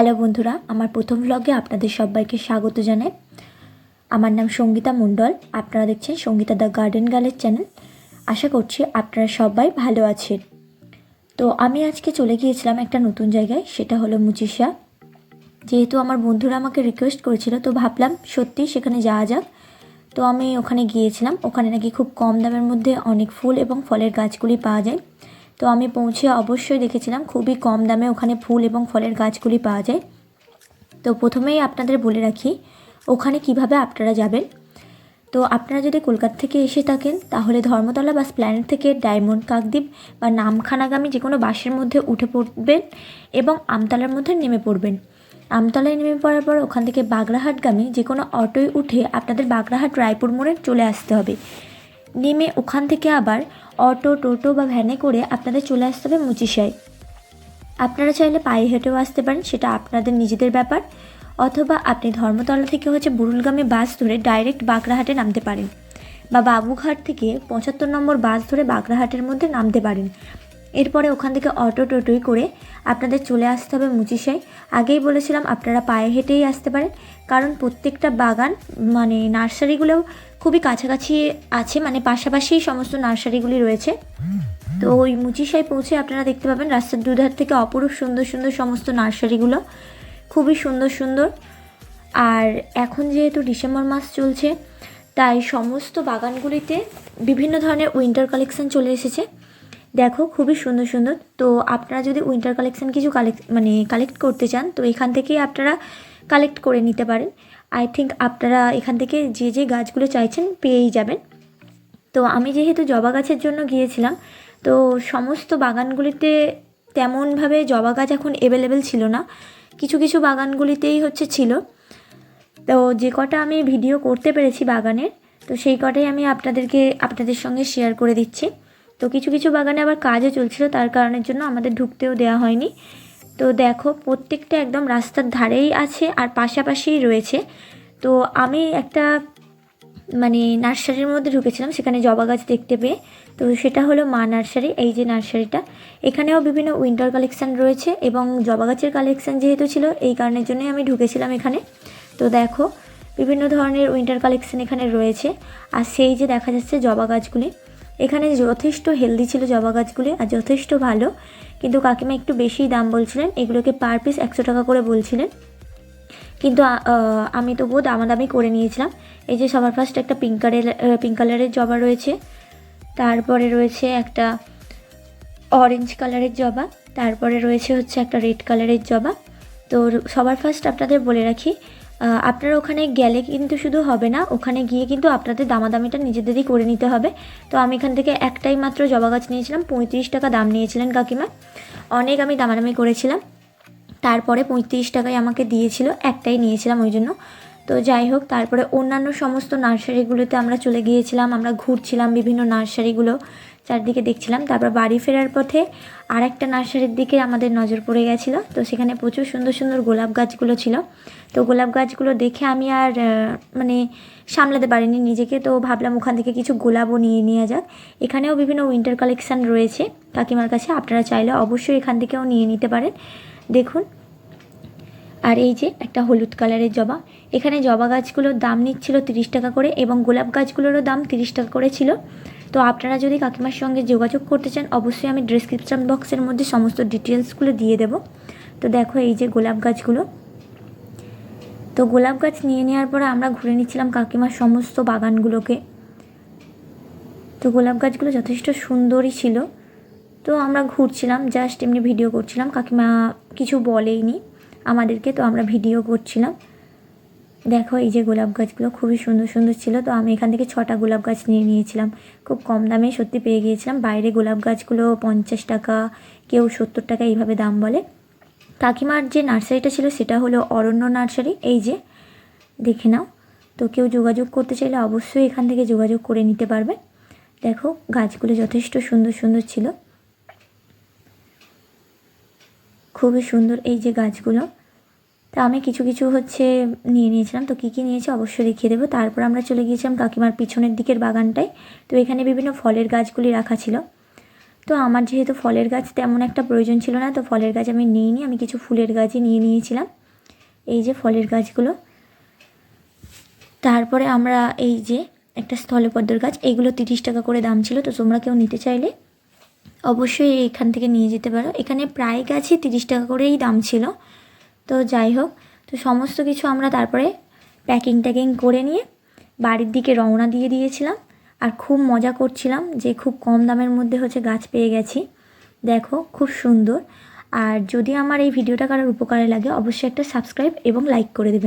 Hello বন্ধুরা, আমার প্রথম ভ্লগে আপনাদের সবাইকে স্বাগত জানাই। আমার নাম সঙ্গীতা মণ্ডল, আপনারা দেখছেন সঙ্গীতা দ্য গার্ডেন গার্লের চ্যানেল। আশা করছি আপনারা সবাই ভালো আছেন। তো আমি আজকে চলে গিয়েছিলাম একটা নতুন জায়গায়, সেটা হলো মুচিশা। যেহেতু আমার বন্ধুরা আমাকে রিকোয়েস্ট করেছিল, তো ভাবলাম সত্যি সেখানে যাওয়া যাক। তো আমি ওখানে গিয়েছিলাম, ওখানে নাকি খুব কম দামের মধ্যে অনেক ফুল এবং ফলের গাছগুলি পাওয়া যায়। তো আমি পৌঁছে অবশ্যই দেখেছিলাম খুবই কম দামে ওখানে ফুল এবং ফলের গাছগুলি পাওয়া যায়। তো প্রথমেই আপনাদের বলে রাখি, ওখানে কীভাবে আপনারা যাবেন? তো আপনারা যদি কলকাতা থেকে এসে থাকেন, তাহলে ধর্মতলা বাস প্ল্যানেট থেকে ডায়মন্ড, কাকদ্বীপ বা নামখানাগামী যে কোনো বাসের মধ্যে উঠে পড়বেন এবং আমতলার মধ্যে নেমে পড়বেন। আমতলায় নেমে পড়ার পর ওখান থেকে বাগড়াহাটগামী যে কোনো অটোয় উঠে আপনাদের বাগরাহাট রায়পুর মোড়ে চলে আসতে হবে। নেমে ওখান থেকে আবার অটো, টোটো বা ভ্যানে করে আপনাদের চলে আসতে হবে মুচিশায় আপনারা চাইলে পায়ে হেঁটেও আসতে পারেন, সেটা আপনাদের নিজেদের ব্যাপার। অথবা আপনি ধর্মতলা থেকে হচ্ছে বুরুলগামী বাস ধরে ডাইরেক্ট বাগড়াহাটে নামতে পারেন। বা বাবুঘাট থেকে পঁচাত্তর নম্বর বাস ধরে বাগড়াহাটের মধ্যে নামতে পারেন। এরপরে ওখান থেকে অটো টোটোই করে আপনাদের চলে আসতে হবে মুচিশাই আগেই বলেছিলাম আপনারা পায়ে হেঁটেই আসতে পারেন। কারণ প্রত্যেকটা বাগান মানে নার্সারিগুলোও খুবই কাছাকাছি আছে মানে পাশাপাশি সমস্ত নার্সারিগুলি রয়েছে। তো ওই মুচিশাই পৌঁছে আপনারা দেখতে পাবেন রাস্তার দুধার থেকে অপরূপ সুন্দর সুন্দর সমস্ত নার্সারিগুলো। খুবই সুন্দর সুন্দর। আর এখন যেহেতু ডিসেম্বর মাস চলছে, তাই সমস্ত বাগানগুলিতে বিভিন্ন ধরনের উইন্টার কালেকশন চলে এসেছে। দেখো, খুবই সুন্দর সুন্দর। তো আপনারা যদি উইন্টার কালেকশন কিছু কালেক্ট মানে কালেক্ট করতে চান, তো এখান থেকেই আপনারা কালেক্ট করে নিতে পারেন। আই থিঙ্ক আপনারা এখান থেকে যে যে গাছগুলো চাইছেন পেয়েই যাবেন। তো আমি যেহেতু জবা গাছের জন্য গিয়েছিলাম, তো সমস্ত বাগানগুলিতে তেমনভাবে জবা গাছ এখন অ্যাভেলেবেল ছিল না। কিছু কিছু বাগানগুলিতেই হচ্ছে ছিল। তো যে কটা আমি ভিডিও করতে পেরেছি বাগানের, তো সেই কটাই আমি আপনাদেরকে, আপনাদের সঙ্গে শেয়ার করে দিচ্ছি। তো কিছু কিছু বাগানে আবার কাজও চলছিল, তার কারণের জন্য আমাদের ঢুকতেও দেওয়া হয়নি। তো দেখো, প্রত্যেকটা একদম রাস্তার ধারেই আছে আর পাশাপাশিই রয়েছে। তো আমি একটা মানে নার্সারির মধ্যে ঢুকেছিলাম, সেখানে জবা গাছ দেখতে পেয়ে। তো সেটা হলো মা নার্সারি, এই যে নার্সারিটা। এখানেও বিভিন্ন উইন্টার কালেকশান রয়েছে এবং জবা গাছের কালেকশান যেহেতু ছিল, এই কারণের জন্যই আমি ঢুকেছিলাম এখানে। তো দেখো, বিভিন্ন ধরনের উইন্টার কালেকশান এখানে রয়েছে। আর সেই যে দেখা যাচ্ছে জবা গাছগুলি এখানে যথেষ্ট হেলদি ছিল জবা গাছগুলি আর যথেষ্ট ভালো। কিন্তু কাকিমা একটু বেশি দাম বলছিলেন, এগুলোকে পার পিস একশো টাকা করে বলছিলেন। কিন্তু আমি তবুও দামাদামি করে নিয়েছিলাম। এই যে সবার ফার্স্ট একটা পিঙ্ক কালারের পিঙ্ক কালারের জবা রয়েছে। তারপরে রয়েছে একটা অরেঞ্জ কালারের জবা। তারপরে রয়েছে হচ্ছে একটা রেড কালারের জবা। তো সবার ফার্স্ট আপনাদের বলে রাখি আপনারা ওখানে গেলে কিন্তু শুধু হবে না, ওখানে গিয়ে কিন্তু আপনাদের দামাদামিটা নিজেদেরই করে নিতে হবে। তো আমি এখান থেকে একটাই মাত্র জবা গাছ নিয়েছিলাম, পঁয়ত্রিশ টাকা দাম নিয়েছিলেন কাকিমা। অনেক আমি দামাদামি করেছিলাম। তারপরে পঁয়ত্রিশ টাকায় আমাকে দিয়েছিল, একটাই নিয়েছিলাম ওই জন্য। তো যাই হোক, তারপরে অন্যান্য সমস্ত নার্সারিগুলোতে আমরা চলে গিয়েছিলাম, আমরা ঘুরছিলাম বিভিন্ন নার্সারিগুলো। চারদিকে দেখছিলাম। তারপর বাড়ি ফেরার পথে আর একটা নার্সারির দিকে আমাদের নজর পড়ে গেছিল। তো সেখানে প্রচুর সুন্দর সুন্দর গোলাপ গাছগুলো ছিল। তো গোলাপ গাছগুলো দেখে আমি আর মানে সামলাতে পারিনি নিজেকে। তো ভাবলাম ওখান থেকে কিছু গোলাপও নিয়ে নেওয়া যাক। এখানেও বিভিন্ন উইন্টার কালেকশান রয়েছে। কাকিমার কাছে আপনারা চাইলে অবশ্যই এখান থেকেও নিয়ে নিতে পারেন। দেখুন। আর এই যে একটা হলুদ কালারের জবা। এখানে জবা গাছগুলোর দাম নিচ্ছিল তিরিশ টাকা করে এবং গোলাপ গাছগুলোরও দাম তিরিশ টাকা করে ছিল। তো আপনারা যদি কাকিমার সঙ্গে যোগাযোগ করতে চান, অবশ্যই আমি ডিসক্রিপশান বক্সের মধ্যে সমস্ত ডিটেলসগুলো দিয়ে দেব। তো দেখো এই যে গোলাপ গাছগুলো। তো গোলাপ গাছ নিয়ে নেওয়ার পরে আমরা ঘুরে নিচ্ছিলাম কাকিমার সমস্ত বাগানগুলোকে। তো গোলাপ গাছগুলো যথেষ্ট সুন্দরই ছিল। তো আমরা ঘুরছিলাম জাস্ট এমনি ভিডিও করছিলাম। কাকিমা কিছু বলেইনি আমাদেরকে, তো আমরা ভিডিও করছিলাম। দেখো, এই যে গোলাপ গাছগুলো খুবই সুন্দর সুন্দর ছিল, তো আমি এখান থেকে ছটা গোলাপ গাছ নিয়ে নিয়েছিলাম। খুব কম দামে সত্যি পেয়ে গিয়েছিলাম। বাইরে গোলাপ গাছগুলো পঞ্চাশ টাকা, কেউ সত্তর টাকা এইভাবে দাম বলে। কাকিমার যে নার্সারিটা ছিল, সেটা হলো অরণ্য নার্সারি। এই যে, দেখে নাও। তো কেউ যোগাযোগ করতে চাইলে অবশ্যই এখান থেকে যোগাযোগ করে নিতে পারবে। দেখো, গাছগুলো যথেষ্ট সুন্দর সুন্দর ছিল। খুবই সুন্দর এই যে গাছগুলো। তা আমি কিছু কিছু হচ্ছে নিয়ে নিয়েছিলাম। তো কী কী নিয়েছি অবশ্যই দেখিয়ে দেবো। তারপর আমরা চলে গিয়েছিলাম কাকিমার পিছনের দিকের বাগানটায়। তো এখানে বিভিন্ন ফলের গাছগুলি রাখা ছিল। তো আমার যেহেতু ফলের গাছ তেমন একটা প্রয়োজন ছিল না, তো ফলের গাছ আমি নিইনি। আমি কিছু ফুলের গাছই নিয়ে নিয়েছিলাম। এই যে ফলের গাছগুলো। তারপরে আমরা এই যে একটা স্থলপদ্মর গাছ, এগুলো তিরিশ টাকা করে দাম ছিল। তো তোমরা কেউ নিতে চাইলে অবশ্যই এখান থেকে নিয়ে যেতে পারো। এখানে প্রায় গাছই তিরিশ টাকা করেই দাম ছিল। তো যাই হোক, তো সমস্ত কিছু আমরা তারপরে প্যাকিং ট্যাকিং করে নিয়ে বাড়ির দিকে রওনা দিয়ে দিয়েছিলাম। আর খুব মজা করছিলাম যে খুব কম দামের মধ্যে হচ্ছে গাছ পেয়ে গেছি। দেখো, খুব সুন্দর। আর যদি আমার এই ভিডিওটা কারোর উপকারে লাগে, অবশ্যই একটা সাবস্ক্রাইব এবং লাইক করে দেবে